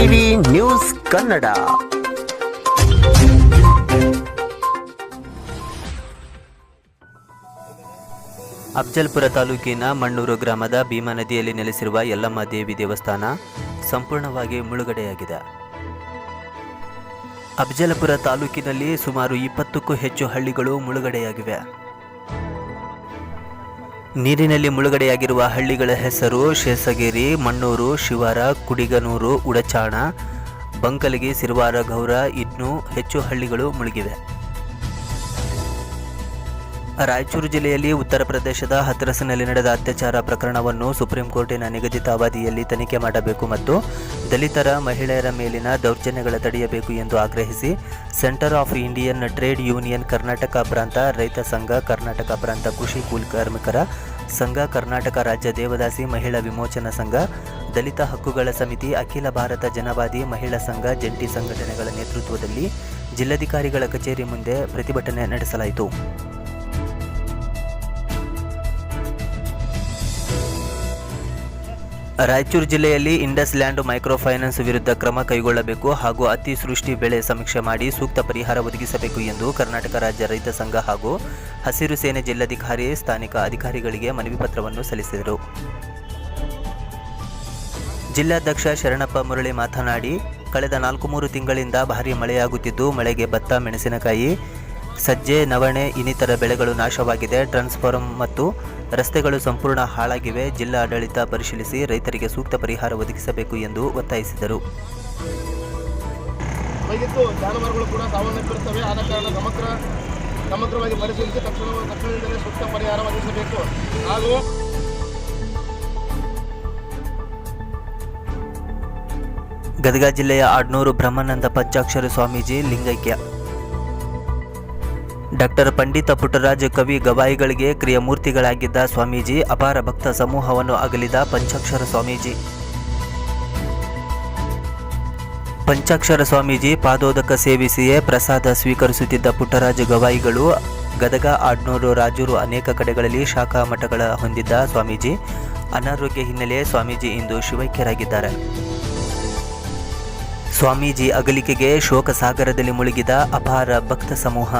TV news Kannada. Afzalpur ತಾಲೂಕಿನ ಮಣ್ಣೂರು ಗ್ರಾಮದ ಭೀಮಾ ನದಿಯಲ್ಲಿ ನೆಲೆಸಿರುವ ಯಲ್ಲಮ್ಮ ದೇವಿ ದೇವಸ್ಥಾನ ಸಂಪೂರ್ಣವಾಗಿ ಮುಳುಗಡೆಯಾಗಿದೆ. ಅಫ್ಜಲಪುರ ತಾಲೂಕಿನಲ್ಲಿ ಸುಮಾರು ಇಪ್ಪತ್ತಕ್ಕೂ ಹೆಚ್ಚು ಹಳ್ಳಿಗಳು ಮುಳುಗಡೆಯಾಗಿವೆ. ನೀರಿನಲ್ಲಿ ಮುಳುಗಡೆಯಾಗಿರುವ ಹಳ್ಳಿಗಳ ಹೆಸರು ಶೇಷಗಿರಿ ಮಣ್ಣೂರು, ಶಿವಾರ, ಕುಡಿಗನೂರು, ಉಡಚಾಣ, ಬಂಕಲಗಿ, ಸಿರುವಾರ, ಗೌರ ಇನ್ನೂ ಹೆಚ್ಚು ಹಳ್ಳಿಗಳು ಮುಳುಗಿವೆ. ರಾಯಚೂರು ಜಿಲ್ಲೆಯಲ್ಲಿ ಉತ್ತರ ಪ್ರದೇಶದ ಹತ್ರಸಿನಲ್ಲಿ ನಡೆದ ಅತ್ಯಾಚಾರ ಪ್ರಕರಣವನ್ನು ಸುಪ್ರೀಂ ಕೋರ್ಟಿನ ನಿಗದಿತ ಅವಧಿಯಲ್ಲಿ ತನಿಖೆ ಮಾಡಬೇಕು ಮತ್ತು ದಲಿತರ ಮಹಿಳೆಯರ ಮೇಲಿನ ದೌರ್ಜನ್ಯಗಳ ತಡೆಯಬೇಕು ಎಂದು ಆಗ್ರಹಿಸಿ centre of Indian trade union Karnataka Prantha Raitha Sangha, Karnataka ಪ್ರಾಂತ ಕೃಷಿ ಕೂಲಿ ಕಾರ್ಮಿಕರ ಸಂಘ, ಕರ್ನಾಟಕ ರಾಜ್ಯ ದೇವದಾಸಿ ಮಹಿಳಾ ವಿಮೋಚನಾ ಸಂಘ, ದಲಿತ ಹಕ್ಕುಗಳ ಸಮಿತಿ, ಅಖಿಲ ಭಾರತ ಜನವಾದಿ ಮಹಿಳಾ ಸಂಘ, ಜಂಟಿ ಸಂಘಟನೆಗಳ ನೇತೃತ್ವದಲ್ಲಿ ಜಿಲ್ಲಾಧಿಕಾರಿಗಳ ಕಚೇರಿ ಮುಂದೆ ಪ್ರತಿಭಟನೆ ನಡೆಸಲಾಯಿತು. ರಾಯಚೂರು ಜಿಲ್ಲೆಯಲ್ಲಿ ಇಂಡಸ್ ಲ್ಯಾಂಡ್ ಮೈಕ್ರೋ ಫೈನಾನ್ಸ್ ವಿರುದ್ಧ ಕ್ರಮ ಕೈಗೊಳ್ಳಬೇಕು ಹಾಗೂ ಅತಿವೃಷ್ಟಿ ಬೆಳೆ ಸಮೀಕ್ಷೆ ಮಾಡಿ ಸೂಕ್ತ ಪರಿಹಾರ ಒದಗಿಸಬೇಕು ಎಂದು ಕರ್ನಾಟಕ ರಾಜ್ಯ ರೈತ ಸಂಘ ಹಾಗೂ ಹಸಿರು ಸೇನೆ ಜಿಲ್ಲಾಧಿಕಾರಿ, ಸ್ಥಾನಿಕ ಅಧಿಕಾರಿಗಳಿಗೆ ಮನವಿ ಪತ್ರವನ್ನು ಸಲ್ಲಿಸಿದರು. ಜಿಲ್ಲಾಧ್ಯಕ್ಷ ಶರಣಪ್ಪ ಮುರಳಿ ಮಾತನಾಡಿ, ಕಳೆದ ನಾಲ್ಕು ಮೂರು ತಿಂಗಳಿಂದ ಭಾರೀ ಮಳೆಯಾಗುತ್ತಿದ್ದು, ಮಳೆಗೆ ಭತ್ತ, ಮೆಣಸಿನಕಾಯಿ ಸಜ್ಜೆ ನವಣೆ ಇನ್ನಿತರ ಬೆಳೆಗಳು ನಾಶವಾಗಿದೆ. ಟ್ರಾನ್ಸ್ಫಾರ್ಮ್ ಮತ್ತು ರಸ್ತೆಗಳು ಸಂಪೂರ್ಣ ಹಾಳಾಗಿವೆ. ಜಿಲ್ಲಾ ಆಡಳಿತ ಪರಿಶೀಲಿಸಿ ರೈತರಿಗೆ ಸೂಕ್ತ ಪರಿಹಾರ ಒದಗಿಸಬೇಕು ಎಂದು ಒತ್ತಾಯಿಸಿದರು. ಜಾನುವಾರುಗಳು ಕೂಡ ಸಾವನ್ನಪ್ಪಿರುತ್ತವೆ. ಆದ ಕಾರಣ ಸಮಗ್ರ ಸಮಗ್ರವಾಗಿ ಪರಿಶೀಲಿಸಿ ತಕ್ಷಣ ತಕ್ಷಣದಿಂದಲೇ ಸೂಕ್ತ ಪರಿಹಾರ ಒದಗಿಸಬೇಕು. ಹಾಗೂ ಗದಗ ಜಿಲ್ಲೆಯ ಆಡ್ನೂರು ಬ್ರಹ್ಮಾನಂದ ಪಂಚಾಕ್ಷರ ಸ್ವಾಮೀಜಿ ಲಿಂಗೈಕ್ಯ ಡಾಕ್ಟರ್ ಪಂಡಿತ ಪುಟ್ಟರಾಜ ಕವಿ ಗವಾಯಿಗಳಿಗೆ ಕ್ರಿಯಮೂರ್ತಿಗಳಾಗಿದ್ದ ಸ್ವಾಮೀಜಿ, ಅಪಾರ ಭಕ್ತ ಸಮೂಹವನ್ನು ಅಗಲಿದ ಪಂಚಾಕ್ಷರ ಸ್ವಾಮೀಜಿ. ಪಂಚಾಕ್ಷರ ಸ್ವಾಮೀಜಿ ಪಾದೋದಕ ಸೇವಿಸಿಯೇ ಪ್ರಸಾದ ಸ್ವೀಕರಿಸುತ್ತಿದ್ದ ಪುಟ್ಟರಾಜ ಗವಾಯಿಗಳು ಗದಗ ಆಡ್ನೂರು ರಾಜೂರು ಅನೇಕ ಕಡೆಗಳಲ್ಲಿ ಶಾಖಾ ಮಠಗಳ ಹೊಂದಿದ್ದ ಸ್ವಾಮೀಜಿ. ಅನಾರೋಗ್ಯ ಹಿನ್ನೆಲೆ ಸ್ವಾಮೀಜಿ ಇಂದು ಶಿವೈಕ್ಯರಾಗಿದ್ದಾರೆ. ಸ್ವಾಮೀಜಿ ಅಗಲಿಕೆಗೆ ಶೋಕ ಸಾಗರದಲ್ಲಿ ಮುಳುಗಿದ ಅಪಾರ ಭಕ್ತ ಸಮೂಹ.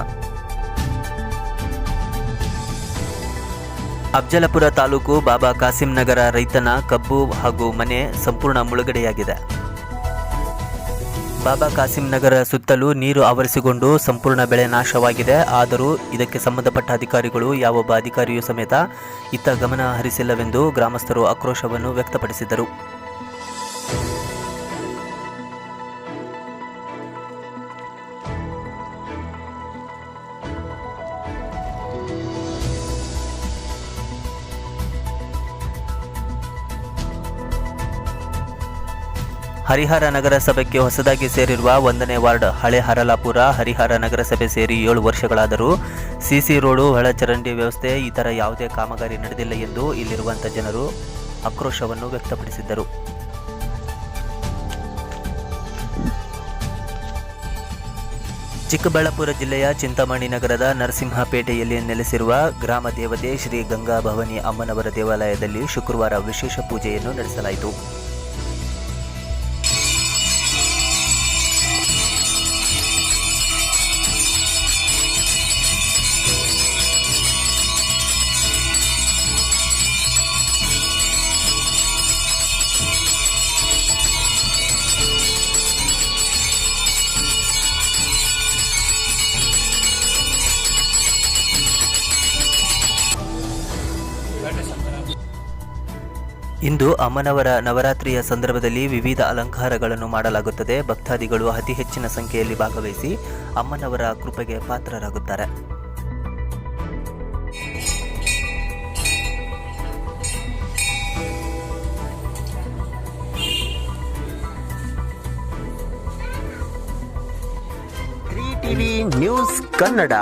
ಅಫ್ಜಲಪುರ ತಾಲೂಕು ಬಾಬಾ ಕಾಸಿಂ ನಗರ ರೈತನ ಕಬ್ಬು ಹಾಗೂ ಮನೆ ಸಂಪೂರ್ಣ ಮುಳುಗಡೆಯಾಗಿದೆ. ಬಾಬಾ ಕಾಸಿಂ ನಗರ ಸುತ್ತಲೂ ನೀರು ಆವರಿಸಿಕೊಂಡು ಸಂಪೂರ್ಣ ಬೆಳೆ ನಾಶವಾಗಿದೆ. ಆದರೂ ಇದಕ್ಕೆ ಸಂಬಂಧಪಟ್ಟ ಅಧಿಕಾರಿಗಳು ಯಾವೊಬ್ಬ ಅಧಿಕಾರಿಯೂ ಸಮೇತ ಇತ್ತ ಗಮನ ಹರಿಸಿಲ್ಲವೆಂದು ಗ್ರಾಮಸ್ಥರು ಆಕ್ರೋಶವನ್ನು ವ್ಯಕ್ತಪಡಿಸಿದರು. ಹರಿಹರ ನಗರಸಭೆಗೆ ಹೊಸದಾಗಿ ಸೇರಿರುವ ಒಂದನೇ ವಾರ್ಡ್ ಹಳೆ ಹರಲಾಪುರ, ಹರಿಹರ ನಗರಸಭೆ ಸೇರಿ ಏಳು ವರ್ಷಗಳಾದರೂ ಸಿಸಿ ರೋಡು, ಒಳಚರಂಡಿ ವ್ಯವಸ್ಥೆ, ಈ ಥರ ಯಾವುದೇ ಕಾಮಗಾರಿ ನಡೆದಿಲ್ಲ ಎಂದು ಇಲ್ಲಿರುವಂಥ ಜನರು ಆಕ್ರೋಶವನ್ನು ವ್ಯಕ್ತಪಡಿಸಿದ್ದರು. ಚಿಕ್ಕಬಳ್ಳಾಪುರ ಜಿಲ್ಲೆಯ ಚಿಂತಾಮಣಿ ನಗರದ ನರಸಿಂಹಪೇಟೆಯಲ್ಲಿ ನೆಲೆಸಿರುವ ಗ್ರಾಮ ದೇವತೆ ಶ್ರೀ ಗಂಗಾ ಭವಾನಿ ಅಮ್ಮನವರ ದೇವಾಲಯದಲ್ಲಿ ಶುಕ್ರವಾರ ವಿಶೇಷ ಪೂಜೆಯನ್ನು ನಡೆಸಲಾಯಿತು. ಇಂದು ಅಮ್ಮನವರ ನವರಾತ್ರಿಯ ಸಂದರ್ಭದಲ್ಲಿ ವಿವಿಧ ಅಲಂಕಾರಗಳನ್ನು ಮಾಡಲಾಗುತ್ತದೆ. ಭಕ್ತಾದಿಗಳು ಅತಿ ಹೆಚ್ಚಿನ ಸಂಖ್ಯೆಯಲ್ಲಿ ಭಾಗವಹಿಸಿ ಅಮ್ಮನವರ ಕೃಪೆಗೆ ಪಾತ್ರರಾಗುತ್ತಾರೆ. ನ್ಯೂಸ್ ಕನ್ನಡ.